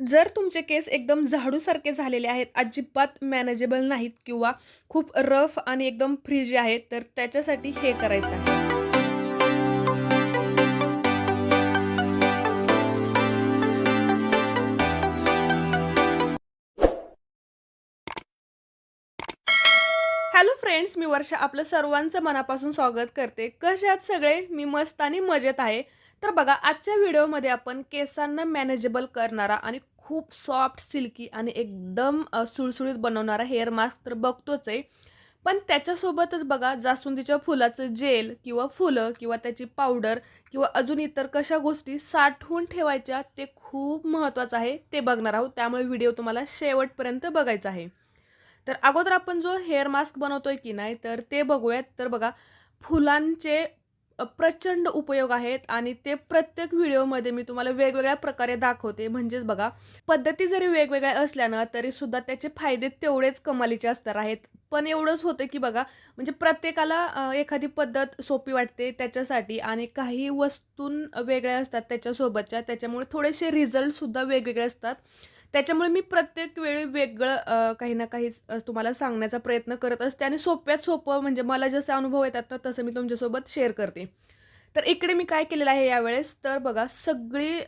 जर तुमचे केस एकदम झाडूसारखे झालेले आहेत अजिबात मॅनेजेबल नाहीत किंवा खूप रफ आणि एकदम फ्रीजी आहेत तर त्याच्यासाठी हे करायचं आहे. हॅलो फ्रेंड्स मी वर्षा आपलं सर्वांचं मनापासून स्वागत करते. कशात सगळे? मी मस्त आणि मजेत आहे. तर बघा आजच्या व्हिडिओमध्ये आपण केसांना मॅनेजेबल करणारा आणि खूप सॉफ्ट सिल्की आणि एकदम सुळसुळीत बनवणारा हेअर मास्क तर बघतोच आहे. पण त्याच्यासोबतच बघा जास्वंदीच्या फुलाचं जेल किंवा फुलं किंवा त्याची पावडर किंवा अजून इतर कशा गोष्टी साठवून ठेवायच्या ते खूप महत्त्वाचं आहे. ते बघणार आहोत. त्यामुळे व्हिडिओ तुम्हाला शेवटपर्यंत बघायचा आहे. तर अगोदर आपण जो हेअर मास्क बनवतोय की नाही तर ते बघूयात. तर बघा फुलांचे प्रचंड उपयोग आहेत आणि ते प्रत्येक व्हिडिओमध्ये मी तुम्हाला वेगवेगळ्या प्रकारे दाखवते. म्हणजेच बघा पद्धती जरी वेगवेगळ्या असल्या ना तरी सुद्धा त्याचे फायदे तेवढेच कमालीचे असणार आहेत. पण एवढंच होतं की बघा म्हणजे प्रत्येकाला एखादी पद्धत सोपी वाटते त्याच्यासाठी आणि काही वस्तू वेगळ्या असतात त्याच्यासोबतच्या त्याच्यामुळे थोडेसे रिझल्टसुद्धा वेगवेगळे असतात. त्याच्यामुळे मी प्रत्येक वेळी वेगळं काही ना काही तुम्हाला सांगण्याचा प्रयत्न करत असते आणि सोप्यात सोपं म्हणजे मला जसे अनुभव येतात ना तसं मी तुमच्यासोबत शेअर करते. तर इकडे मी काय केलेलं आहे यावेळेस तर बघा सगळी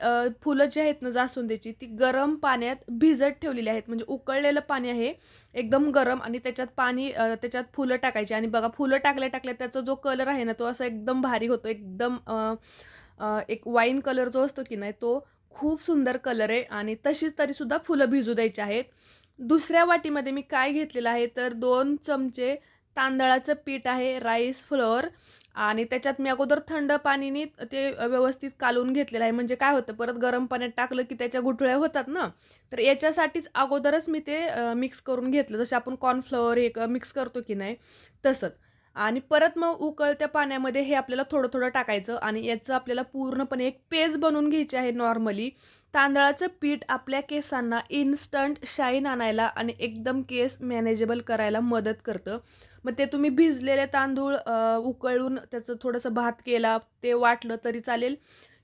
फुलं जी आहेत ना जास्वंदीची ती गरम पाण्यात भिजत ठेवलेली आहेत. म्हणजे उकळलेलं पाणी आहे एकदम गरम आणि त्याच्यात पाणी त्याच्यात फुलं टाकायची. आणि बघा फुलं टाकल्या टाकल्या त्याचा जो कलर आहे ना तो असा एकदम भारी होतो. एकदम एक वाईन कलर जो असतो की नाही तो खूप सुंदर कलर आहे. आणि तशीच तरीसुद्धा फुलं भिजू द्यायची आहेत. दुसऱ्या वाटीमध्ये मी काय घेतलेलं आहे तर दोन चमचे तांदळाचं पीठ आहे राईस फ्लोअर आणि त्याच्यात मी अगोदर थंड पाणीने ते व्यवस्थित कालवून घेतलेलं आहे. म्हणजे काय होतं परत गरम पाण्यात टाकलं की त्याच्या गुठळ्या होतात ना? तर याच्यासाठीच अगोदरच मी ते मिक्स करून घेतलं. जसं आपण कॉर्नफ्लॉवर एक मिक्स करतो की नाही तसंच. आणि परत मग उकळत्या पाण्यामध्ये हे आपल्याला थोडं थोडं टाकायचं. आणि याचं आपल्याला पूर्णपणे एक पेज बनवून घ्यायची आहे नॉर्मली तांदळाचं पीठ आपल्या केसांना इन्स्टंट शाईन आणायला आणि एकदम केस मॅनेजेबल करायला मदत करतं. मग ते तुम्ही भिजलेले तांदूळ उकळून त्याचं थोडंसं भात केला ते वाटलं तरी चालेल.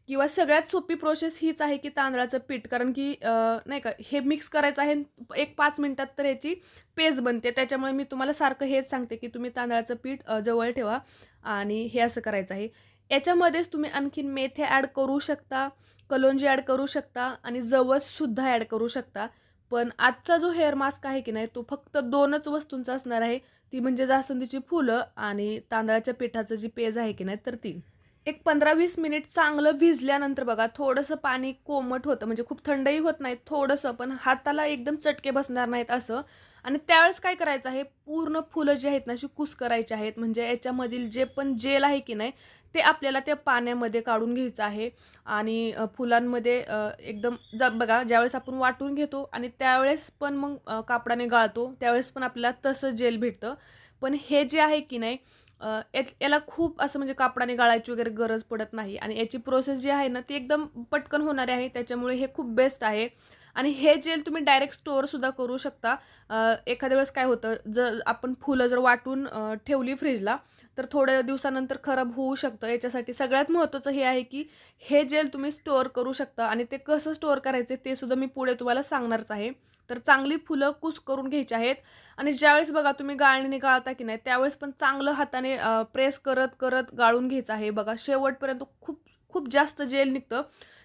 किंवा सगळ्यात सोपी प्रोसेस हीच आहे की तांदळाचं पीठ. कारण की नाही का हे मिक्स करायचं आहे एक पाच मिनटात तर याची पेज बनते. त्याच्यामुळे मी तुम्हाला सारखं हेच सांगते की तुम्ही तांदळाचं पीठ जवळ ठेवा आणि हे असं करायचं आहे. याच्यामध्येच तुम्ही आणखीन मेथे ॲड करू शकता कलोंजी ॲड करू शकता आणि जवससुद्धा ॲड करू शकता. पण आजचा जो हेअर मास्क आहे की नाही तो फक्त दोनच वस्तूंचा असणार आहे. ती म्हणजे जास्वंदीची फुलं आणि तांदळाच्या पिठाचं जी पेज आहे की नाही तर ती. एक पंधरा वीस मिनिट चांगलं भिजल्यानंतर बघा थोडंसं पाणी कोमट होतं. म्हणजे खूप थंडही होत नाही थोडंसं पण हाताला एकदम चटके बसणार नाहीत असं. आणि त्यावेळेस काय करायचं आहे? पूर्ण फुलं जी आहेत ना अशी कुस करायची आहेत. म्हणजे याच्यामधील जे पण जेल आहे की नाही ते आपल्याला त्या पाण्यामध्ये काढून घ्यायचं आहे. आणि फुलांमध्ये एकदम ज बघा ज्यावेळेस आपण वाटून घेतो आणि त्यावेळेस पण मग कापडाने गाळतो त्यावेळेस पण आपल्याला तसं जेल भेटतं. पण हे जे आहे की नाही याला खूप असं म्हणजे कापडाने गाळायची वगैरे गरज पडत नाही. आणि याची प्रोसेस जी आहे ना ती एकदम पटकन होणारी आहे. त्याच्यामुळे हे खूप बेस्ट आहे. आणि हे जेल तुम्ही डायरेक्ट स्टोअरसुद्धा करू शकता. एखाद्या वेळेस काय होतं जर आपण फुलं जर वाटून ठेवली फ्रीजला तर थोड्या दिवसानंतर खराब होऊ शकतं. याच्यासाठी सगळ्यात महत्त्वाचं हे आहे की हे जेल तुम्ही स्टोअर करू शकता आणि ते कसं स्टोअर करायचे ते सुद्धा मी पुढे तुम्हाला सांगणारच आहे. तर चांगली फुलं कुस करून घ्यायची आहेत. आणि ज्यावेळेस बघा तुम्ही गाळणीने गाळता की नाही त्यावेळेस पण चांगलं हाताने प्रेस करत करत गाळून घ्यायचं आहे. बघा शेवटपर्यंत खूप खूप जास्त जेल निघतं.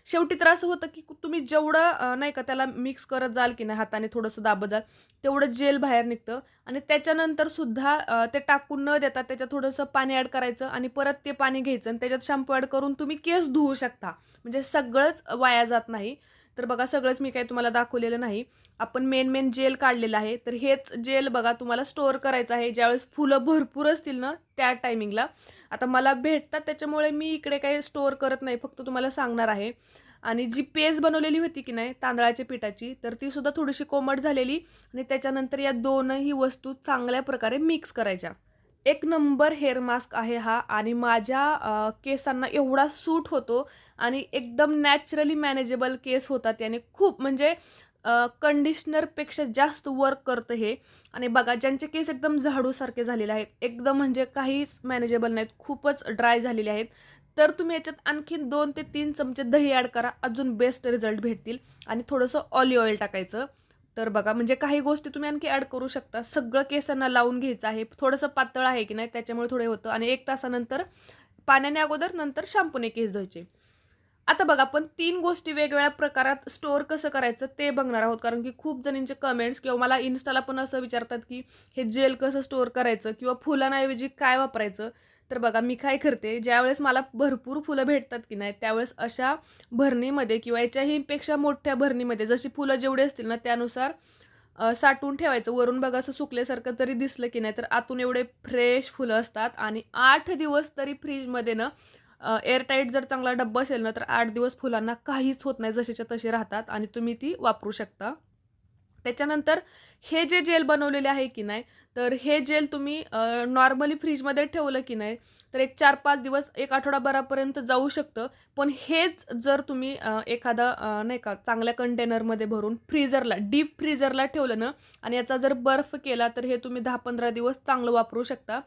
शेवटी तर असं होतं की तुम्ही जेवढं नाही का त्याला मिक्स करत जाल की नाही हाताने थोडंसं दाबत जाल तेवढं जेल बाहेर निघतं. आणि त्याच्यानंतर सुद्धा ते टाकून न देता त्याच्यात थोडंसं पाणी ॲड करायचं आणि परत ते पाणी घ्यायचं आणि त्याच्यात शॅम्पू ॲड करून तुम्ही केस धुवू शकता. म्हणजे सगळंच वाया जात नाही. तर बघा सगळंच मी काही तुम्हाला दाखवलेलं नाही. आपण मेन मेन जेल काढलेलं आहे. तर हेच जेल बघा तुम्हाला स्टोअर करायचं आहे. ज्यावेळेस फुलं भरपूर असतील ना त्या टायमिंगला आता मला भेटतात त्याच्यामुळे मी इकडे काही स्टोअर करत नाही फक्त तुम्हाला सांगणार आहे. आणि जी पेज बनवलेली होती की नाही तांदळाच्या पिठाची तर ती सुद्धा थोडीशी कोमट झालेली आणि त्याच्यानंतर या दोनही वस्तू चांगल्या प्रकारे मिक्स करायच्या. एक नंबर हेअर मास्क आहे हा आणि माझ्या केसांना एवढा सूट होतो आणि एकदम नॅचरली मॅनेजेबल केस होतात याने खूप म्हणजे कंडिशनरपेक्षा जास्त वर्क करतं हे. आणि बघा ज्यांचे केस एकदम झाडूसारखे झालेले आहेत एकदम म्हणजे काहीच मॅनेजेबल नाहीत खूपच ड्राय झालेले आहेत. तर तुम्ही याच्यात आणखीन दोन ते तीन चमचे दही ॲड करा अजून बेस्ट रिझल्ट भेटतील. आणि थोडंसं ऑलिव्ह ऑइल टाकायचं. तर बघा म्हणजे काही गोष्टी तुम्ही आणखी ॲड करू शकता. सगळं केसांना लावून घ्यायचं आहे. थोडंसं पातळ आहे की नाही त्याच्यामुळे थोडे होतं. आणि एक तासानंतर पाण्याने अगोदर नंतर शॅम्पूने केस धुवायचे. आता बघा आपण तीन गोष्टी वेगवेगळ्या प्रकारात स्टोअर कसं करायचं ते बघणार आहोत. कारण की खूप जणींचे कमेंट्स किंवा मला इन्स्टाला पण असं विचारतात की हे जेल कसं स्टोअर करायचं? किंवा फुलांऐवजी काय वापरायचं? तर बघा मी काय करते ज्यावेळेस मला भरपूर फुलं भेटतात की नाही त्यावेळेस अशा भरणीमध्ये किंवा याच्याहीपेक्षा मोठ्या भरणीमध्ये जशी फुलं जेवढी असतील ना त्यानुसार साठवून ठेवायचं. वरून बघा असं सुकल्यासारखं तरी दिसलं की नाही तर आतून एवढे फ्रेश फुलं असतात. आणि आठ दिवस तरी फ्रीजमध्ये ना एअरटाईट जर चांगला डब्बा असेल ना तर आठ दिवस फुलांना काहीच होत नाही जसेच्या तसे राहतात आणि तुम्ही ती वापरू शकता. त्याच्यानंतर हे जे जेल बनवलेले आहे की नाही तर हे जेल तुम्ही नॉर्मली फ्रीजमध्ये ठेवलं की नाही तर एक चार पाच दिवस एक आठवडाभरापर्यंत जाऊ शकतं. पण हेच जर तुम्ही एखादा नाही का चांगल्या कंटेनरमध्ये भरून फ्रीजरला डीप फ्रीजरला ठेवलं ना आणि याचा जर बर्फ केला तर हे तुम्ही दहा पंधरा दिवस चांगलं वापरू शकता.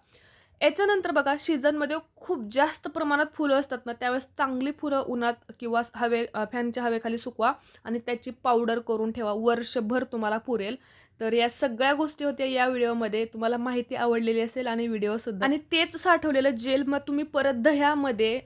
याच्यानंतर बघा सीझनमध्ये खूप जास्त प्रमाणात फुलं असतात ना त्यावेळेस चांगली फुलं उन्हात किंवा हवे फॅनच्या हवेखाली सुकवा आणि त्याची पावडर करून ठेवा. वर्षभर तुम्हाला पुरेल. तर या सगळ्या गोष्टी होत्या या व्हिडिओमध्ये. तुम्हाला माहिती आवडलेली असेल आणि व्हिडिओसुद्धा आणि तेच साठवलेलं जेल मग तुम्ही परत दह्यामध्ये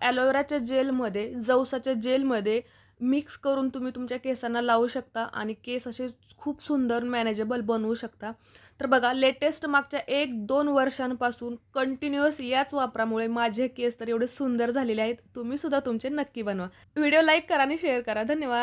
ॲलोवेराच्या जेलमध्ये जवसाच्या जेलमध्ये मिक्स करून तुम्ही तुमच्या केसांना लावू शकता आणि केस असे खूप सुंदर मॅनेजेबल बनवू शकता. तर बघा लेटेस्ट मागच्या एक दोन वर्षांपासून कंटिन्युअस याच वापरामुळे माझे केस तर एवढे सुंदर झालेले आहेत. तुम्ही सुद्धा तुमचे नक्की बनवा. व्हिडिओ लाईक करा आणि शेअर करा. धन्यवाद.